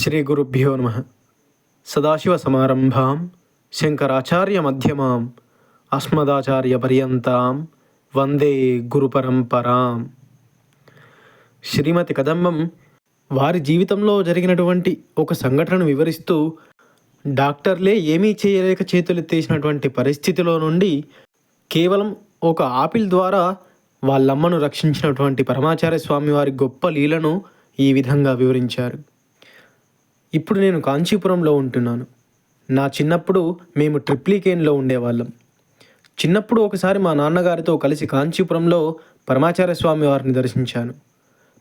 శ్రీ గురుభ్యో నమ మధ్యమాం ఆష్మదాచార్య పర్యంతాం వందే గురుపరంపరాం శ్రీమతి కదంబం వారి జీవితంలో జరిగినటువంటి ఒక సంఘటనను వివరిస్తూ డాక్టర్లే ఏమీ చేయలేక చేతులెత్తేసినటువంటి పరిస్థితిలో నుండి కేవలం ఒక ఆపిల్ ద్వారా వాళ్ళమ్మను రక్షించినటువంటి పరమాచార్య స్వామి వారి గొప్ప లీలను ఈ విధంగా వివరించారు. ఇప్పుడు నేను కాంచీపురంలో ఉంటున్నాను. నా చిన్నప్పుడు మేము ట్రిప్లికేన్లో ఉండేవాళ్ళం. చిన్నప్పుడు ఒకసారి మా నాన్నగారితో కలిసి కాంచీపురంలో పరమాచార్య స్వామి వారిని దర్శించాను.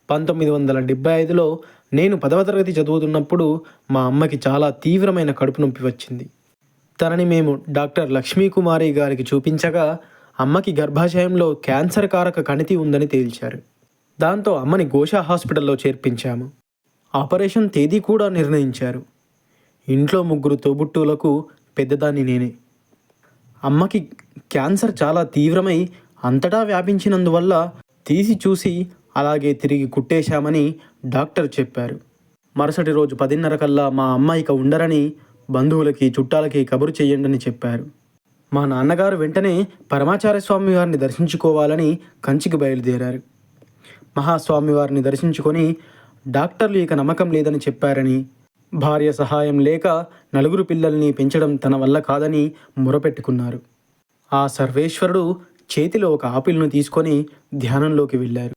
పంతొమ్మిది వందల డెబ్బై ఐదులో నేను పదవ తరగతి చదువుతున్నప్పుడు మా అమ్మకి చాలా తీవ్రమైన కడుపు నొప్పి వచ్చింది. తనని మేము డాక్టర్ లక్ష్మీకుమారి గారికి చూపించగా అమ్మకి గర్భాశయంలో క్యాన్సర్ కారక కణితి ఉందని తేల్చారు. దాంతో అమ్మని గోషా హాస్పిటల్లో చేర్పించాము. ఆపరేషన్ తేదీ కూడా నిర్ణయించారు. ఇంట్లో ముగ్గురు తోబుట్టువులకు పెద్దదాన్ని నేనే. అమ్మకి క్యాన్సర్ చాలా తీవ్రమై అంతటా వ్యాపించినందువల్ల తీసి చూసి అలాగే తిరిగి కుట్టేశామని డాక్టర్ చెప్పారు. మరుసటి రోజు పదిన్నర కల్లా మా అమ్మ ఇక ఉండరని బంధువులకి చుట్టాలకి కబురు చేయండని చెప్పారు. మా నాన్నగారు వెంటనే పరమాచార్య స్వామి వారిని దర్శించుకోవాలని కంచికి బయలుదేరారు. మహాస్వామి వారిని దర్శించుకొని డాక్టర్లు ఇక నమ్మకం లేదని చెప్పారని భార్య సహాయం లేక నలుగురు పిల్లల్ని పెంచడం తన వల్ల కాదని మొరపెట్టుకున్నారు. ఆ సర్వేశ్వరుడు చేతిలో ఒక ఆపిల్ను తీసుకొని ధ్యానంలోకి వెళ్ళారు.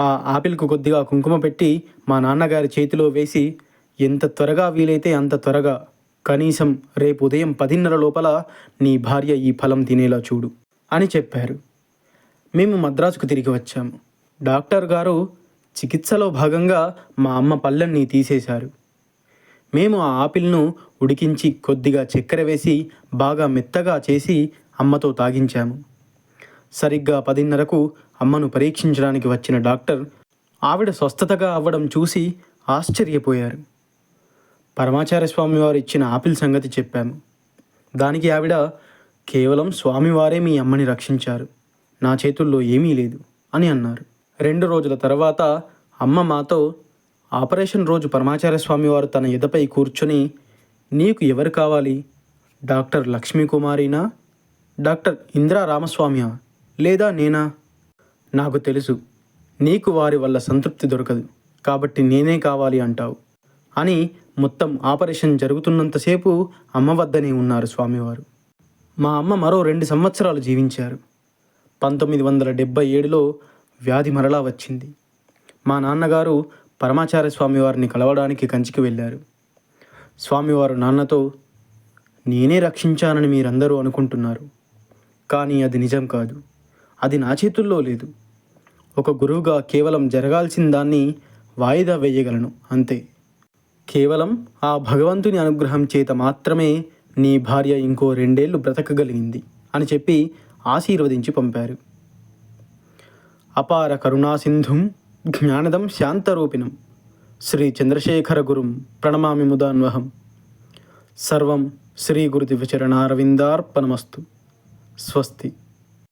ఆ ఆపిల్కు కొద్దిగా కుంకుమ పెట్టి మా నాన్నగారి చేతిలో వేసి ఎంత త్వరగా వీలైతే అంత త్వరగా కనీసం రేపు ఉదయం పదిన్నర లోపల నీ భార్య ఈ ఫలం తినేలా చూడు అని చెప్పారు. మేము మద్రాసుకు తిరిగి వచ్చాము. డాక్టర్ గారు చికిత్సలో భాగంగా మా అమ్మ పళ్ళన్ని తీసేశారు. మేము ఆ ఆపిల్ను ఉడికించి కొద్దిగా చక్కెర వేసి బాగా మెత్తగా చేసి అమ్మతో తాగించాము. సరిగ్గా పదిన్నరకు అమ్మను పరీక్షించడానికి వచ్చిన డాక్టర్ ఆవిడ స్వస్థతగా అవ్వడం చూసి ఆశ్చర్యపోయారు. పరమాచార్య స్వామి వారు ఇచ్చిన ఆపిల్ సంగతి చెప్పాము. దానికి ఆవిడ కేవలం స్వామివారే మీ అమ్మని రక్షించారు. నా చేతుల్లో ఏమీ లేదు అని అన్నారు. రెండు రోజుల తర్వాత అమ్మ మాతో ఆపరేషన్ రోజు పరమాచార్య స్వామి వారు తన ఎదపై కూర్చొని నీకు ఎవరు కావాలి? డాక్టర్ లక్ష్మీకుమారినా? డాక్టర్ ఇందిరా రామస్వామియా? లేదా నేనా? నాకు తెలుసు. నీకు వారి వల్ల సంతృప్తి దొరకదు. కాబట్టి నేనే కావాలి అంటావు అని మొత్తం ఆపరేషన్ జరుగుతున్నంతసేపు అమ్మ వద్దనే ఉన్నారు స్వామివారు. మా అమ్మ మరో రెండు సంవత్సరాలు జీవించారు. పంతొమ్మిది వందల డెబ్బై ఏడులో వ్యాధి మరలా వచ్చింది. మా నాన్నగారు పరమాచార్య స్వామివారిని కలవడానికి కంచికి వెళ్ళారు. స్వామివారు నాన్నతో నేనే రక్షించానని మీరందరూ అనుకుంటున్నారు. కానీ అది నిజం కాదు. అది నా చేతుల్లో లేదు. ఒక గురువుగా కేవలం జరగాల్సిన దాన్ని వాయిదా వేయగలను అంతే. కేవలం ఆ భగవంతుని అనుగ్రహం చేత మాత్రమే నీ భార్య ఇంకో రెండేళ్ళు బ్రతకగలిగింది అని చెప్పి ఆశీర్వదించి పంపారు. అపార కరుణాసింధుం జ్ఞానదం శాంతరూపిణం. శ్రీ చంద్రశేఖర గురుం ప్రణమామి ముదాన్వహం. సర్వం శ్రీ గురుదివచరణారవిందార్పణమస్తు స్వస్తి.